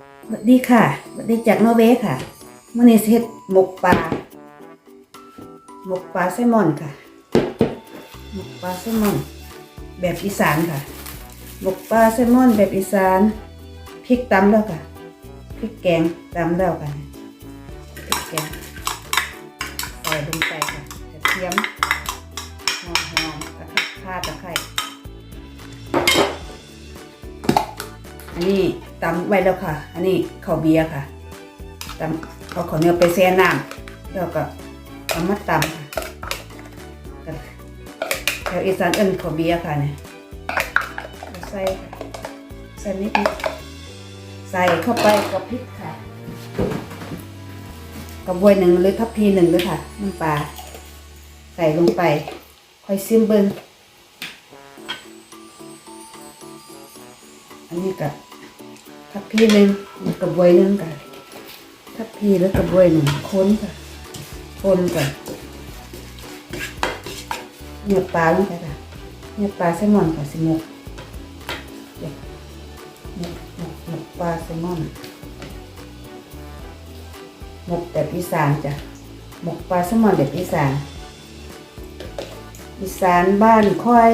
สวัสดีค่ะสวัสดีจากนอร์เวย์ค่ะมื่อนี้เฮ็ดหมกปลาหมกปลาแซลมอนค่ะ หมกปลาแซลมอน แบบอีสานค่ะ หมกปลาแซลมอนแบบอีสานพริกตำแล้วค่ะพริกแกงตำแล้วค่ะพริกแกงใส่ลงไปค่ะกระเทียมหอมๆตะไคร้ข่าตะไคร้อันนี้ ตำไว้แล้วค่ะ อันนี้ข้าวเบียร์ค่ะตำเอาข้าวเหนียวไปแช่น้ำแล้วก็เอามาตำค่ะกับแถวอีสานเอิ้นข้าวเบียร์ค่ะเนี่ยใส่ใส่นิดนิดใส่เข้าไปกับพริกค่ะกระบวยหนึ่งหรือทัพพีหนึ่งด้วยค่ะน้ำปลาใส่ลงไป ค่อยซิมเบิ้งอันนี้กับ ทัพพีหนึ่งกระบวยหนึ่งกับทัพพีแล้วกระบวยหนึ่งค้นค่ะคนกับเนื้อปลาลงไปค่ะเนื้อปลาแซลมอนกับสิหมกเดี๋ยวหมกหมกหมกปลาแซลมอนหมกแบบอีสานจ้ะหมกปลาแซลมอนแบบอีสานอีสานบ้านค่อย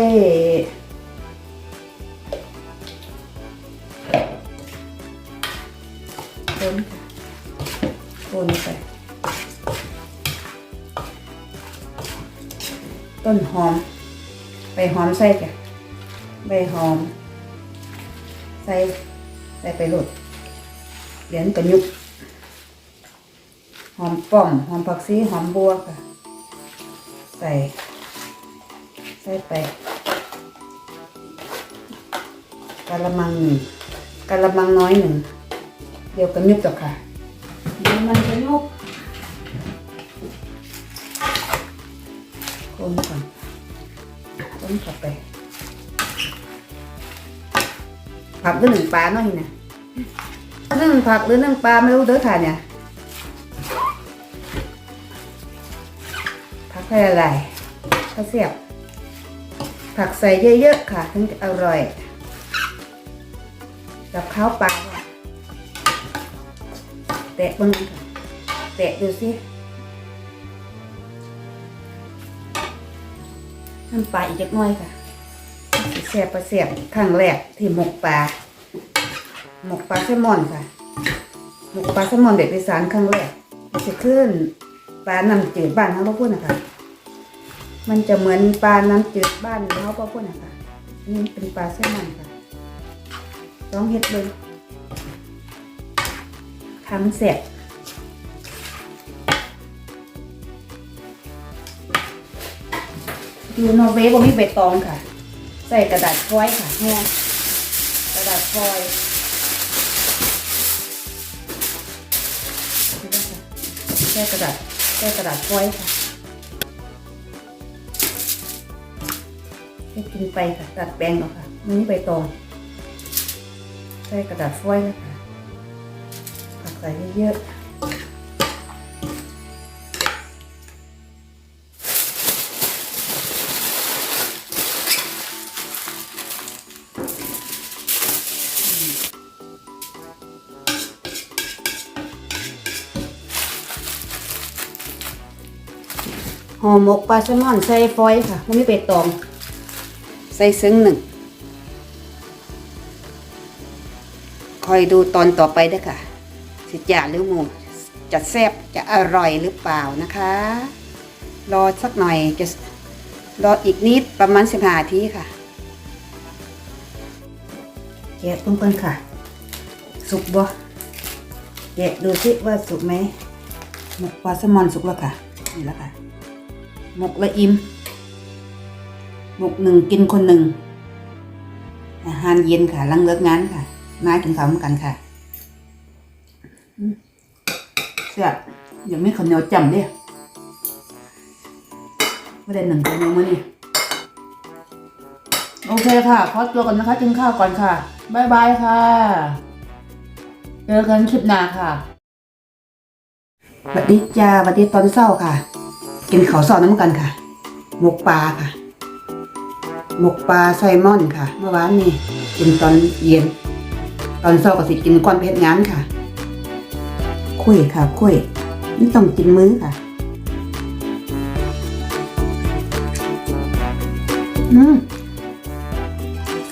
คนไป ต้นหอม ใบหอมใส่จ้ะใบหอม ใส่ ใส่ไปหลดเหรียญกระยุก หอมป้อม หอมผักชีหอมบัวค่ะ ใส่ ใส่ไปกะละมังหนึ่งกะละมังน้อยหนึ่ง เดี๋ยวกันยุบต่อค่ะ เดี๋ยวมันจะยุบคนก่อนคนกลับไปผักหรือหนึ่งปลาเนาะนี่นะหนึ่งผักหรือหนึ่งปลาไม่รู้เด้อค่ะเนี่ยผักให้อะไรข้าวเสียบ ผักใส่เยอะๆค่ะ ถึงจะอร่อยกับข้าวปลา แตะเบิ้งค่ะแตะดูสิน้ำปลาอีกจักหน้อยค่ะสิแซ่บประเสียบครั้งแรกที่หมกปลาหมกปลาแซลมอนค่ะ หมกปลาแซลมอนแบบอีสานครั้งแรกจะขึ้นปลาน้ำจืดบ้านเขาพูดนะคะมันจะเหมือนปลาน้ำจืดบ้านเขาพูดนะคะนี่เป็นปลาแซลมอนค่ะต้องเฮ็ดเลย ทำเสร็จ อยู่นอร์เวย์บ่มีใบตองค่ะ ใส่กระดาษฟอยล์ค่ะแห้งกระดาษฟอยล์ใส่กระดาษใส่กระดาษฟอยล์ค่ะให้กินไปค่ะตัดแปลงเอาค่ะไม่มีใบตอง ใส่กระดาษฟอยล์นะคะผักใส่เยอะห่อหมกปลาแซลมอนใส่ฟอยค่ะไม่เป็ดตอง ใส่ซึ้งหนึ่ง คอยดูตอนต่อไปด้วยค่ะ สิจ่าหรือหมูจะแซ่บจะอร่อยหรือเปล่านะคะ รอสักหน่อยจะรออีกนิดประมาณสิบห้านาทีค่ะแกะตรงกันค่ะ สุกบ่แกะดูสิว่าสุกไหมหมกปลาแซลมอนสุกแล้วค่ะนี่แล้วค่ะหมกละอิมหมกหนึ่งกินคนหนึ่งอาหารเย็นค่ะลังเลิกงานค่ะ มากินข้าวเหมือนกันค่ะ เสียยังไม่ข้าเหนียวจำเนี่ยไม่ได้หนึ่งข้าเนียวมานี่โอเคค่ะ ขอตัวก่อนนะคะกินข้าวก่อนค่ะบายบายค่ะ เจอกันคลิปหน้าค่ะสวัสดีจ้าสวัสดีตอนเช้าค่ะ กินข้าวซอน้ำกันค่ะ หมกปลาค่ะ หมกปลาไซมอนค่ะ เมื่อวานนี้กินตอนเย็น ตอนเช้าก็สิกินก่อนเฮ็ดงานค่ะ คุยค่ะคุยนี่ต้องกินมื้อค่ะ อืม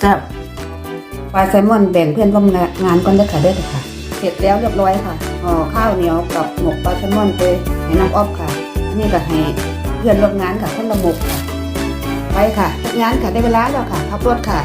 กับปลาแซลมอนแบ่งเพื่อนร่วมงานก่อนเด้ค่ะเด้อค่ะ เสร็จแล้วเรียบร้อยค่ะห่อข้าวเหนียวกับหมกปลาแซลมอนไปให้น้องออฟค่ะ นี่ก็ให้เพื่อนร่วมงานค่ะคนละหมกค่ะ ไปค่ะงานค่ะได้เวลาแล้วค่ะขับรถค่ะ